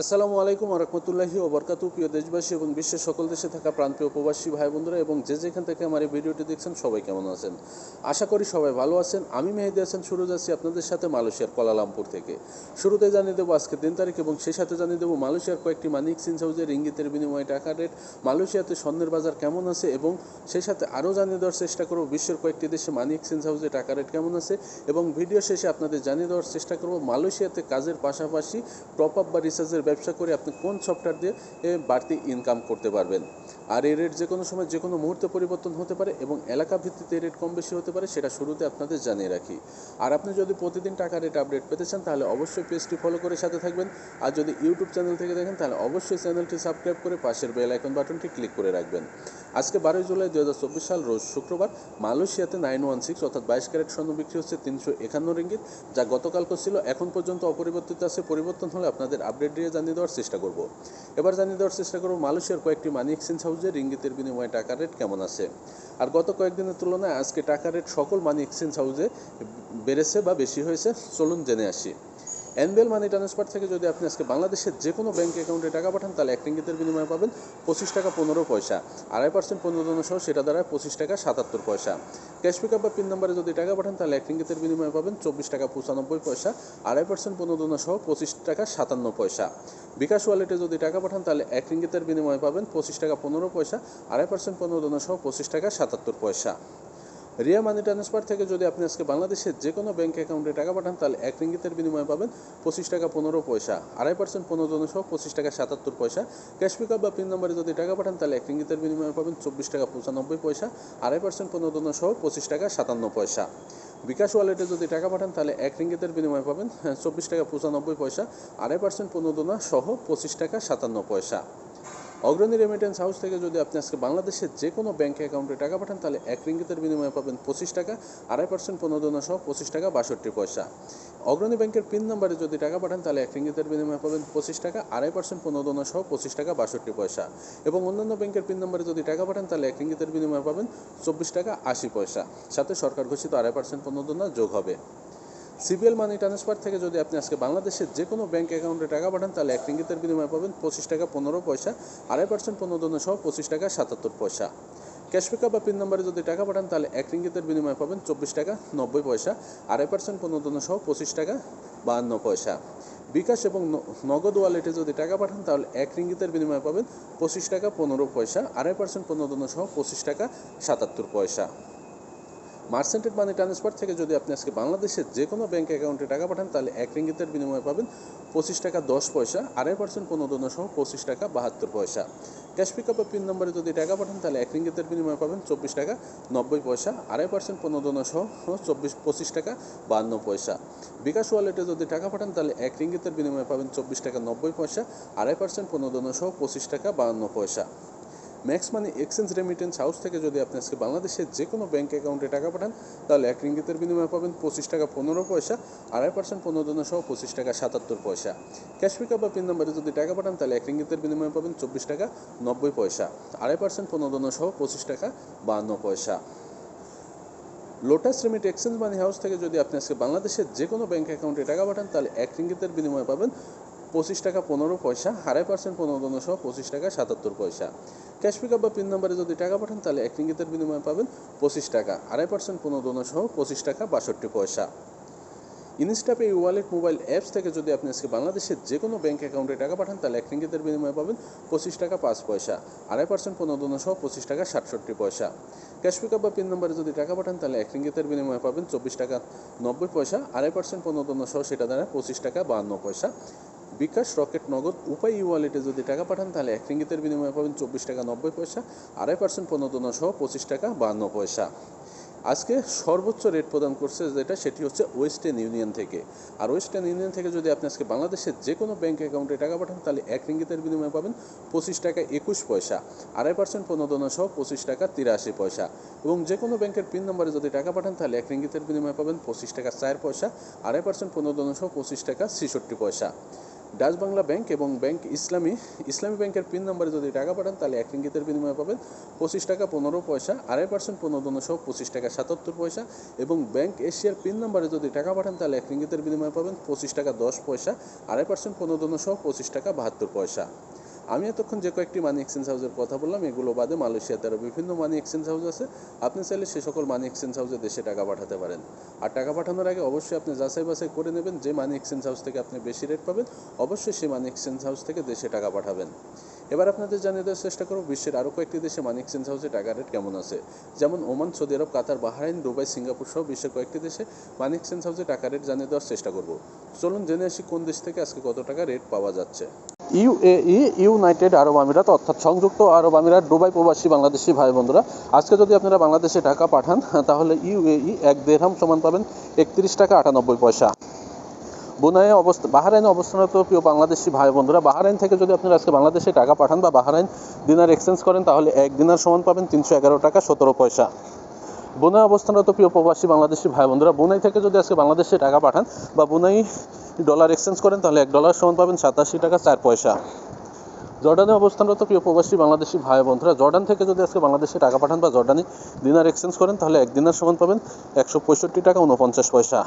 আসসালামু আলাইকুম রহমতুল্লাহি ওবরকাতু প্রিয় দেশবাসী এবং বিশ্বের সকল দেশে থাকা প্রান্তীয় উপবাসী ভাই বন্ধুরা এবং যে যেখান থেকে আমার এই ভিডিওটি দেখছেন, সবাই কেমন আছেন? আশা করি সবাই ভালো আছেন। আমি মেহেদি হাসান, শুরু যাচ্ছি আপনাদের সাথে মালয়েশিয়ার কোলালামপুর থেকে। শুরুতে জানিয়ে দেবো আজকে দিন তারিখ এবং সেই সাথে জানিয়ে দেবো মালয়েশিয়ার কয়েকটি মানি এক্সচেঞ্জ হাউসের ইঙ্গিতের বিনিময়ে টাকা রেট, মালয়েশিয়াতে স্বর্ণের বাজার কেমন আছে এবং সেই সাথে আরও জানিয়ে দেওয়ার চেষ্টা করব বিশ্বের কয়েকটি দেশে মানি এক্সচেঞ্জ হাউসে টাকা রেট কেমন আছে এবং ভিডিও শেষে আপনাদের জানিয়ে দেওয়ার চেষ্টা করব মালয়েশিয়াতে কাজের পাশাপাশি টপ আপ বা রিসার্চের ব্যবসা করে আপনি কোন সফটওয়্যার দিয়ে বাড়তি ইনকাম করতে পারবেন? আর এই রেট যে কোনো সময় যে কোনো মুহূর্তে পরিবর্তন হতে পারে এবং এলাকা ভিত্তিতে রেট কম বেশি হতে পারে, সেটা শুরুতে আপনাদের জানিয়ে রাখি। আর আপনি যদি প্রতিদিন টাকা রেট আপডেট পেতে চান, তাহলে অবশ্যই পেজটি ফলো করে সাথে থাকবেন। আর যদি ইউটিউব চ্যানেল থেকে দেখেন, তাহলে অবশ্যই চ্যানেলটি সাবস্ক্রাইব করে পাশের বেল আইকন বাটনটি ক্লিক করে রাখবেন। আজকে বারোই জুলাই দু হাজার চব্বিশ সাল, রোজ শুক্রবার, মালয়েশিয়াতে নাইন ওয়ান সিক্স অর্থাৎ বাইশ ক্যারেট স্বর্ণ বিক্রি হচ্ছে তিনশো একান্ন রিঙ্গিত, যা গতকালকে ছিল। এখন পর্যন্ত অপরিবর্তিত আছে। পরিবর্তন হলে আপনাদের আপডেট দিয়ে জানিয়ে দেওয়ার চেষ্টা করব। এবার জানিয়ে দেওয়ার চেষ্টা করব মালয়েশিয়ার কয়েকটি মানি এক্সচেঞ্জ হাউসে রিঙ্গিতের বিনিময়ে টাকার রেট কেমন আছে? আর গত কয়েকদিনের তুলনায় আজকে টাকা রেট সকল মানি এক্সচেঞ্জ হাউসে বেড়েছে বা বেশি হয়েছে? চলুন জেনে আসি। এনবিএল মানি ট্রান্সফার থেকে যদি আপনি আজকে বাংলাদেশের যে কোনো ব্যাঙ্ক অ্যাকাউন্টে টাকা পাঠান, তাহলে এক রিঙ্গিতের বিনিময়ে পাবেন পঁচিশ টাকা পনেরো পয়সা। আড়াই পার্সেন্ট প্রণোদন সহ সেটা দ্বারা পঁচিশ টাকা সাতাত্তর পয়সা। ক্যাশ পিকআপ বা পিন নাম্বারে যদি টাকা পাঠান, তাহলে এক রিঙ্গিতের বিনিময়ে পাবেন চব্বিশ টাকা পঁচানব্বই পয়সা। আড়াই পার্সেন্ট প্রণোদন সহ পঁচিশ টাকা সাতান্ন পয়সা। বিকাশ ওয়ালেটে যদি টাকা পাঠান, তাহলে এক রিঙ্গিতের বিনিময়ে পাবেন পঁচিশ টাকা পনেরো পয়সা। আড়াই পার্সেন্ট প্রণোদন সহ পঁচিশ টাকা সাতাত্তর পয়সা। রিয়া মানি ট্রান্সফার থেকে যদি আপনি আজকে বাংলাদেশের যে কোনো ব্যাঙ্ক অ্যাকাউন্টে টাকা পাঠান তাহলে এক রিঙ্গিতের বিনিময়ে পাবেন পঁচিশ টাকা পনেরো পয়সা। আড়াই পার্সেন্ট পনেরো সহ পঁচিশ টাকা সাতাত্তর পয়সা। ক্যাশ পিকআপ বা পিন নম্বরে যদি টাকা পাঠান তাহলে এক রিঙ্গিতের বিনিময়ে পাবেন চব্বিশ টাকা পঁচানব্বই পয়সা। আড়াই পার্সেন্ট পনেরো সহ পঁচিশ টাকা সাতান্ন পয়সা। বিকাশ ওয়ালেটে যদি টাকা পাঠান তাহলে এক রিঙ্গিতের বিনিময়ে পাবেন হ্যাঁ, চব্বিশ টাকা পঁচানব্বই পয়সা। আড়াই পার্সেন্ট পনেরো সহ পঁচিশ টাকা সাতান্ন পয়সা। অগ্রণী রেমিটেন্স হাউস থেকে যদি আপনি আজকে বাংলাদেশের যে কোনো ব্যাঙ্ক অ্যাকাউন্টে টাকা পাঠান, তাহলে এক রিঙ্গিতের বিনিময়ে পাবেন পঁচিশ টাকা, আড়াই পার্সেন্ট প্রণোদনা সহ পঁচিশ টাকা বাষট্টি পয়সা। অগ্রণী ব্যাংকের পিন নম্বরে যদি টাকা পাঠান, তাহলে এক রিঙ্গিতের বিনিময়ে পাবেন পঁচিশ টাকা, আড়াই পার্সেন্ট প্রণোদনা সহ পঁচিশ টাকা বাষট্টি পয়সা। এবং অন্যান্য ব্যাংকের পিন নম্বরে যদি টাকা পাঠান, তাহলে এক রিঙ্গিতের বিনিময়ে পাবেন চব্বিশ টাকা আশি পয়সা। সাথে সরকার ঘোষিত আড়াই পার্সেন্ট প্রণোদনা যোগ হবে। সিবিএল মানি ট্রান্সফার থেকে যদি আপনি আজকে বাংলাদেশের যে কোনো ব্যাঙ্ক অ্যাকাউন্টে টাকা পাঠান, তাহলে এক রিঙ্গিতের বিনিময়ে পাবেন পঁচিশ টাকা পনেরো পয়সা, আড়াই পার্সেন্ট প্রণোদনা সহ পঁচিশ টাকা সাতাত্তর পয়সা। ক্যাশ পিকআপ বা পিন নম্বরে যদি টাকা পাঠান, তাহলে এক রিঙ্গিতের বিনিময়ে পাবেন চব্বিশ টাকা নব্বই পয়সা, আড়াই পার্সেন্ট প্রণোদনা সহ পঁচিশ টাকা বাহান্ন পয়সা। বিকাশ এবং নগদ ওয়ালেটে যদি টাকা পাঠান, তাহলে এক রিঙ্গিতের বিনিময়ে পাবেন পঁচিশ টাকা পনেরো পয়সা, আড়াই পার্সেন্ট প্রণোদনা সহ পঁচিশ টাকা সাতাত্তর পয়সা। মার্সেন্টেড মানি ট্রান্সফার থেকে যদি আপনি আজকে বাংলাদেশের যে কোনো ব্যাঙ্ক অ্যাকাউন্টে টাকা পাঠান, তাহলে এক রিঙ্গিতের বিনিময়ে পাবেন পঁচিশ টাকা দশ পয়সা, আড়াই পার্সেন্ট প্রণোদনা সহ পঁচিশ টাকা বাহাত্তর পয়সা। ক্যাশ পিকআপ বা পিন নম্বরে যদি টাকা পাঠান, তাহলে এক রিঙ্গিতের বিনিময়ে পাবেন চব্বিশ টাকা নব্বই পয়সা, আড়াই পার্সেন্ট প্রণোদনা সহ চব্বিশ, পঁচিশ টাকা বাহান্ন পয়সা। বিকাশ ওয়ালেটে যদি টাকা পাঠান, তাহলে এক রিঙ্গিতের বিনিময়ে পাবেন চব্বিশ টাকা নব্বই পয়সা, আড়াই পার্সেন্ট প্রণোদনা সহ পঁচিশ টাকা বাহান্ন পয়সা। Max money exchange remittance house থেকে যদি আপনি আজকে বাংলাদেশের যে কোনো ব্যাঙ্ক অ্যাকাউন্টে টাকা পাঠান, তাহলে এক রিঙ্গিতের বিনিময়ে পাবেন পঁচিশ টাকা পনেরো পয়সা, আড়াই পার্সেন্ট প্রণোদনা সহ পঁচিশ টাকা সাতাত্তর পয়সা। ক্যাশ পিকআপ বা পিন নাম্বারে যদি টাকা পাঠান, তাহলে এক রিঙ্গিতের বিনিময়ে পাবেন চব্বিশ টাকা নব্বই পয়সা, আড়াই পার্সেন্ট প্রণোদনা সহ পঁচিশ টাকা বাহান্ন পয়সা। Lotus remit exchange money house থেকে যদি আপনি আজকে বাংলাদেশের যে কোনো ব্যাঙ্ক অ্যাকাউন্টে টাকা পাঠান, তাহলে এক রিঙ্গিতের বিনিময়ে পাবেন পঁচিশ টাকা পনেরো পয়সা আড়াই পার্সেন্ট প্রণোদনা সহ পঁচিশ টাকা সাতাত্তর পয়সা। ক্যাশ পিকআপ বা পিন নাম্বারে যদি টাকা পাঠান, তাহলে এক রিঙ্গিতের বিনিময়ে পাবেন পঁচিশ টাকা। আড়াই পার্সেন্ট প্রণোদনা সহ পঁচিশ টাকা বাষট্টি পয়সা। ইনস্টাপে ওয়ালেট মোবাইল অ্যাপস থেকে যদি আপনি আজকে বাংলাদেশের যে কোনো ব্যাঙ্ক অ্যাকাউন্টে টাকা পাঠান, তাহলে এক রিঙ্গিতের বিনিময়ে পাবেন পঁচিশ টাকা পাঁচ পয়সা। আড়াই পার্সেন্ট প্রণোদনা সহ পঁচিশ টাকা সাতষট্টি পয়সা। ক্যাশ পিকআপ বা পিন নাম্বারে যদি টাকা পাঠান, তাহলে এক রিঙ্গিতের বিনিময়ে পাবেন চব্বিশ টাকা নব্বই পয়সা। আড়াই পার্সেন্ট প্রণোদনা সহ সেটা দ্বারা পঁচিশ টাকা বাহান্ন পয়সা। বিকাশ, রকেট, নগদ, উপায় ই ওয়ালেটে যদি টাকা পাঠান, তাহলে এক রিঙ্গিতের বিনিময়ে পাবেন চব্বিশ টাকা নব্বই পয়সা, আড়াই পার্সেন্ট প্রণোদনা সহ পঁচিশ টাকা বাহান্ন পয়সা। আজকে সর্বোচ্চ রেট প্রদান করছে যেটা, সেটি হচ্ছে ওয়েস্টার্ন ইউনিয়ন থেকে। আর ওয়েস্টার্ন ইউনিয়ন থেকে যদি আপনি আজকে বাংলাদেশের যে কোনো ব্যাঙ্ক অ্যাকাউন্টে টাকা পাঠান, তাহলে এক রিঙ্গিতের বিনিময়ে পাবেন পঁচিশ টাকা একুশ পয়সা, আড়াই পার্সেন্ট প্রণোদনা সহ পঁচিশ টাকা তিরাশি পয়সা। এবং যে কোনো ব্যাংকের পিন নম্বরে যদি টাকা পাঠান, তাহলে এক রিঙ্গিতের বিনিময়ে পাবেন পঁচিশ টাকা চার পয়সা, আড়াই পার্সেন্ট প্রণোদনা সহ পঁচিশ টাকা ছেষট্টি পয়সা। ডাচ বাংলা ব্যাংক এবং ব্যাংক ইসলামী ইসলামী ব্যাংকের পিন নম্বরে যদি টাকা পাঠান, তাহলে এক রিঙ্গিতের বিনিময়ে পাবেন পঁচিশ টাকা পনেরো পয়সা, আড়াই পার্সেন্ট পনেরো সহ পঁচিশ টাকা সাতাত্তর পয়সা এবং ব্যাংক এশিয়ার পিন নম্বরে যদি টাকা পাঠান, তাহলে এক রিঙ্গিতের বিনিময়ে পাবেন পঁচিশ টাকা দশ পয়সা, আড়াই পার্সেন্ট পনেরো সহ পঁচিশ টাকা বাহাত্তর পয়সা। আমি এতক্ষণ যে কয়েকটি মানি এক্সচেঞ্জ হাউসের কথা বললাম, এগুলো বাদে মালয়েশিয়াতে আরও বিভিন্ন মানি এক্সচেঞ্জ হাউস আছে। আপনি চাইলে সে সকল মানি এক্সচেঞ্জ হাউসে দেশে টাকা পাঠাতে পারেন। আর টাকা পাঠানোর আগে অবশ্যই আপনি যাচাই বাছাই করে নেবেন যে মানি এক্সচেঞ্জ হাউস থেকে আপনি বেশি রেট পাবেন, অবশ্যই সেই মানি এক্সচেঞ্জ হাউস থেকে দেশে টাকা পাঠাবেন। এবার আপনাদের জানিয়ে দেওয়ার চেষ্টা করব, বিশ্বের আরও কয়েকটি দেশে মানি এক্সচেঞ্জ হাউসে টাকা রেট কেমন আছে। যেমন Oman, Saudi Arabia, Qatar, Bahrain, Dubai, Singapore সহ বিশ্বের কয়েকটি দেশে মানি এক্সচেঞ্জ হাউসে টাকা রেট জানিয়ে দেওয়ার চেষ্টা করব। চলুন জেনে আসি কোন দেশ থেকে আজকে কত টাকা রেট পাওয়া যাচ্ছে। ইউএই ইউনাইটেড আরব আমিরাত, অর্থাৎ সংযুক্ত আরব আমিরাত, দুবাই প্রবাসী বাংলাদেশি ভাই বন্ধুরা, আজকে যদি আপনারা বাংলাদেশে টাকা পাঠান, তাহলে ইউএই এক দেড়হাম সমান পাবেন একত্রিশ টাকা আটানব্বই পয়সা। বুনায়ে অবস্থা, বাহারাইনে অবস্থানরত প্রিয় বাংলাদেশি ভাই বন্ধুরা, বাহারাইন থেকে যদি আপনারা আজকে বাংলাদেশে টাকা পাঠান বা বাহারাইন দিনার এক্সচেঞ্জ করেন, তাহলে এক দিনার সমান পাবেন তিনশো এগারো টাকা সতেরো পয়সা। বুনাই অবস্থানরত প্রিয় প্রবাসী বাংলাদেশি ভাই বন্ধুরা, বুনাই থেকে যদি আজকে বাংলাদেশে টাকা পাঠান বা বুনাই ডলার এক্সচেঞ্জ করেন, তাহলে এক ডলার সমান পাবেন সাতাশি টাকা চার পয়সা। জর্ডানে অবস্থানরত প্রিয় প্রবাসী বাংলাদেশি ভাই বন্ধুরা, জর্ডান থেকে যদি আজকে বাংলাদেশে টাকা পাঠান বা জর্ডানি দিনার এক্সচেঞ্জ করেন, তাহলে এক দিনার সমান পাবেন একশো পঁয়ষট্টি টাকা উনপঞ্চাশ পয়সা।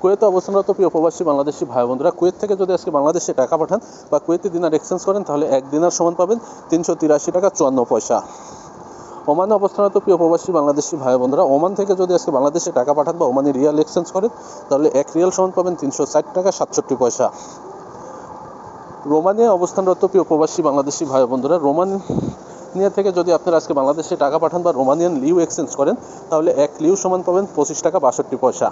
কুয়েতে অবস্থানরত প্রিয় প্রবাসী বাংলাদেশি ভাই বন্ধুরা, কুয়েত থেকে যদি আজকে বাংলাদেশে টাকা পাঠান বা কুয়েতে দিনার এক্সচেঞ্জ করেন, তাহলে এক দিনার সমান পাবেন তিনশো তিরাশি টাকা চুয়ান্ন পয়সা। ওমানে অবস্থানরত প্রিয় প্রবাসী বাংলাদেশি ভাই বন্ধুরা ওমান থেকে যদি আজকে বাংলাদেশে টাকা পাঠান বা ওমানি রিয়াল এক্সচেঞ্জ করেন, তাহলে এক রিয়াল সমান পাবেন তিনশো ষাট টাকা সাতষট্টি পয়সা। রোমানিয়া অবস্থানরত প্রিয় প্রবাসী বাংলাদেশি ভাই বন্ধুরা রোমানিয়া থেকে যদি আপনারা আজকে বাংলাদেশে টাকা পাঠান বা রোমানিয়ান লিউ এক্সচেঞ্জ করেন, তাহলে এক লিউ সমান পাবেন পঁচিশ টাকা বাষট্টি পয়সা।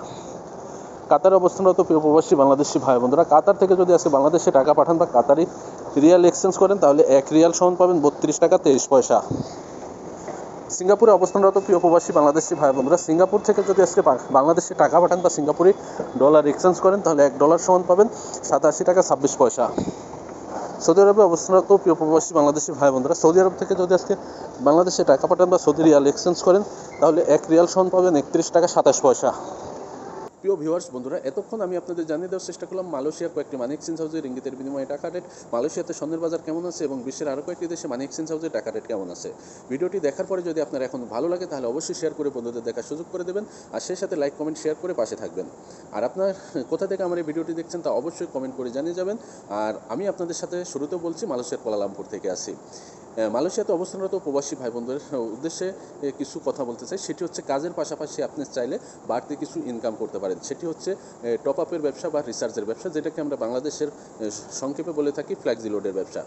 কাতার অবস্থানরত প্রিয় প্রবাসী বাংলাদেশি ভাই বন্ধুরা কাতার থেকে যদি আজকে বাংলাদেশে টাকা পাঠান বা কাতারি রিয়াল এক্সচেঞ্জ করেন, তাহলে এক রিয়াল সমান পাবেন বত্রিশ টাকা তেইশ পয়সা। সিঙ্গাপুরে অবস্থানরত প্রিয় প্রবাসী বাংলাদেশি ভাই বন্ধুরা সিঙ্গাপুর থেকে যদি আজকে বাংলাদেশে টাকা পাঠান বা সিঙ্গাপুরে ডলার এক্সচেঞ্জ করেন, তাহলে এক ডলার সমান পাবেন সাতাশি টাকা ছাব্বিশ পয়সা। সৌদি আরবে অবস্থানরত প্রিয় প্রবাসী বাংলাদেশি ভাই বন্ধুরা সৌদি আরব থেকে যদি আজকে বাংলাদেশে টাকা পাঠান বা সৌদি রিয়াল এক্সচেঞ্জ করেন, তাহলে এক রিয়াল সমান পাবেন একত্রিশ টাকা সাতাশ পয়সা। প্রিয় ভিউয়ার্স বন্ধুরা, এতক্ষণ আমি আপনাদের জানিয়ে দেওয়ার চেষ্টা করলাম মালয়েশিয়ার কয়েকটি মানি এক্সচেঞ্জ হাউসে রিঙ্গিতের বিনিময়ে টাকা রেট মালয়েশিয়াতে স্বর্ণের বাজার কেমন আছে এবং বিশ্বের আরও কয়েকটি দেশে মানি এক্সচেঞ্জ হাউসে টাকা রেট কেমন আছে? ভিডিওটি দেখার পরে যদি আপনার এখন ভালো লাগে, তাহলে অবশ্যই শেয়ার করে বন্ধুদের দেখার সুযোগ করে দেবেন আর সেই সাথে লাইক কমেন্ট শেয়ার করে পাশে থাকবেন। আর আপনার, কোথা থেকে আমার এই ভিডিওটি দেখছেন তা অবশ্যই কমেন্ট করে জানিয়ে যাবেন। আর আমি আপনাদের সাথে শুরুতেও বলছি, মালয়েশিয়ার কোলালামপুর থেকে আসি মালয়েশিয়াতে অবস্থানরত প্রবাসী ভাই বোনদের উদ্দেশ্যে কিছু কথা বলতে চাই। সেটি হচ্ছে, কাজের পাশাপাশি আপনি চাইলে বাড়তি কিছু ইনকাম করতে পারেন। সেটি হচ্ছে টপ আপের ব্যবসা বা রিসার্চের ব্যবসা, যেটাকে আমরা বাংলাদেশের সংক্ষেপে বলে থাকি ফ্ল্যাক্সি লোডের ব্যবসা।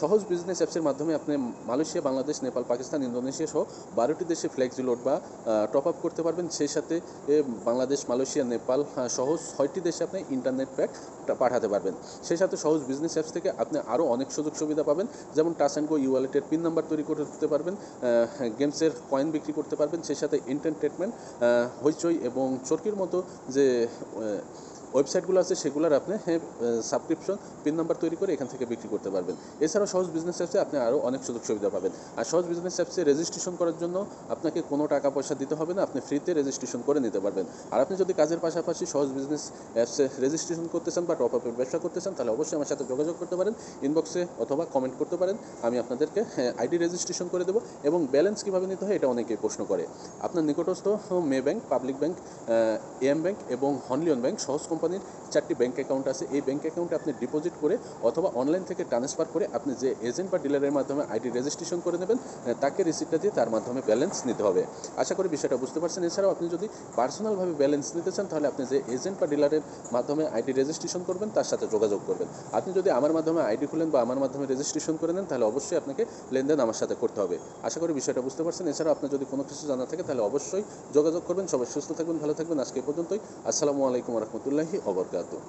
সহজ বিজনেস অ্যাপসের মাধ্যমে আপনি মালয়েশিয়া, বাংলাদেশ, নেপাল, পাকিস্তান, ইন্দোনেশিয়া সহ বারোটি দেশে ফ্ল্যাক্সি লোড বা টপ আপ করতে পারবেন। সেই সাথে বাংলাদেশ, মালয়েশিয়া, নেপাল সহ ছয়টি দেশে আপনি ইন্টারনেট প্যাক পাঠাতে পারবেন। সেই সাথে সহজ বিজনেস অ্যাপস থেকে আপনি আরও অনেক সুযোগ সুবিধা পাবেন। যেমন টাচ অ্যান্ড গো ই ওয়ালেটের পিন নাম্বার তৈরি করে করতে পারবেন গেমসের কয়েন বিক্রি করতে পারবেন, সেই সাথে এন্টারটেনমেন্ট হইচই এবং চরকির মতো যে ওয়েবসাইটগুলো আছে, সেগুলোর আপনি সাবস্ক্রিপশন পিন নাম্বার তৈরি করে এখান থেকে বিক্রি করতে পারবেন। এছাড়াও সহজ বিজনেস অ্যাপসে আপনি আরও অনেক সুযোগ সুবিধা পাবেন। আর সহজ বিজনেস অ্যাপসে রেজিস্ট্রেশন করার জন্য আপনাকে কোনো টাকা পয়সা দিতে হবে না, আপনি ফ্রিতে রেজিস্ট্রেশন করে নিতে পারবেন। আর আপনি যদি কাজের পাশাপাশি সহজ বিজনেস অ্যাপসে রেজিস্ট্রেশন করতে চান বা টপ আপের ব্যবসা করতে চান, তাহলে অবশ্যই আমার সাথে যোগাযোগ করতে পারেন ইনবক্সে অথবা কমেন্ট করতে পারেন। আমি আপনাদেরকে আইডি রেজিস্ট্রেশন করে দেবো এবং ব্যালেন্স কীভাবে নিতে হয় এটা অনেকেই প্রশ্ন করে। আপনার নিকটস্থ Maybank Public Bank M Bank এবং হনলিয়ন ব্যাংক সহজ কোম্পানির চারটি ব্যাঙ্ক অ্যাকাউন্ট আছে। এই ব্যাঙ্ক অ্যাকাউন্টে আপনি ডিপোজিট করে অথবা অনলাইন থেকে ট্রান্সফার করে আপনি যে এজেন্ট বা ডিলারের মাধ্যমে আইডি রেজিস্ট্রেশন করে নেবেন তাকে রিসিপ্টটা দিয়ে তার মাধ্যমে ব্যালেন্স নিতে হবে। আশা করি বিষয়টা বুঝতে পারছেন। এছাড়াও আপনি যদি পার্সোনালভাবে ব্যালেন্স নিতে চান, তাহলে আপনি যে এজেন্ট বা ডিলারের মাধ্যমে আইডি রেজিস্ট্রেশন করবেন, তার সাথে যোগাযোগ করবেন। আপনি যদি আমার মাধ্যমে আইডি খুলেন বা আমার মাধ্যমে রেজিস্ট্রেশন করে নেন, তাহলে অবশ্যই আপনাকে লেনদেন আমার সাথে করতে হবে। আশা করি বিষয়টা বুঝতে পারছেন। এছাড়াও আপনার যদি কোনো কিছু জানা থাকে, তাহলে অবশ্যই যোগাযোগ করবেন। সবাই সুস্থ থাকবেন, ভালো থাকবেন। আজকে পর্যন্তই। আসসালামু আলাইকুম রহমতুল্লাহি Hijo Barcato.